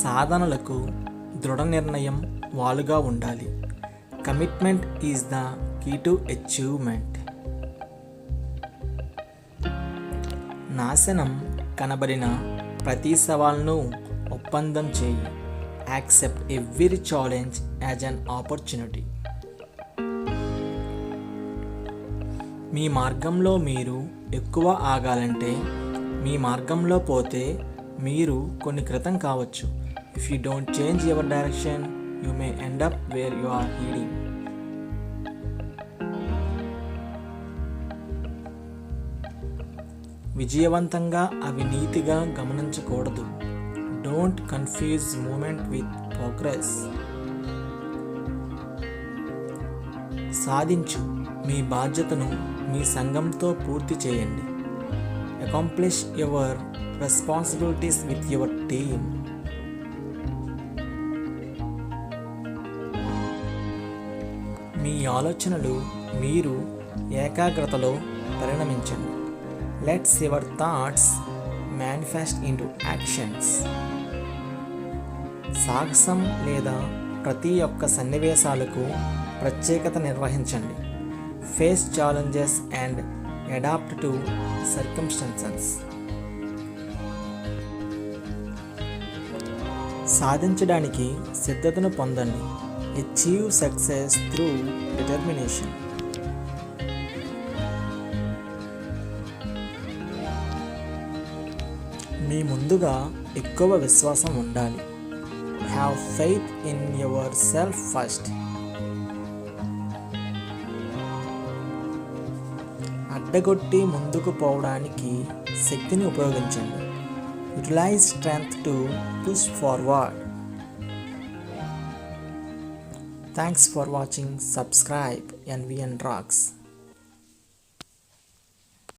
సాధనలకు దృఢ నిర్ణయం వాలుగా ఉండాలి. Commitment is the key to achievement నాశనం కనబడిన ప్రతి సవాల్ను ఒప్పందం చేయి. Accept every challenge as an opportunity మీ మార్గంలో మీరు ఎక్కువ ఆగాలంటే మీ మార్గంలో పోతే మీరు కొన్ని క్రితం కావచ్చు. If you don't change your direction you may end up where you are heading విజయవంతంగా అవినీతిగా గమనించకూడదు. Don't confuse moment with progress సాధించు మీ బాధ్యతను మీ సంఘంతో పూర్తి చేయండి. Accomplish your responsibilities with your team మీ ఆలోచనలు మీరు ఏకాగ్రతలో పరిణమించండి. Let's your thoughts manifest into actions సాహసం లేదా ప్రతి ఒక్క సన్నివేశాలకు ప్రత్యేకత నిర్వహించండి. Face challenges and adapt to circumstances సాధించడానికి సిద్ధతను పొందండి. Achieve సక్సెస్ త్రూ డిటర్మినేషన్ మీ ముందుగా ఎక్కువ విశ్వాసం ఉండాలి. Have faith in your self first అడ్డగొట్టి ముందుకు పోవడానికి శక్తిని ఉపయోగించండి. Utilize strength to push forward Thanks for watching. Subscribe NVN Rocks.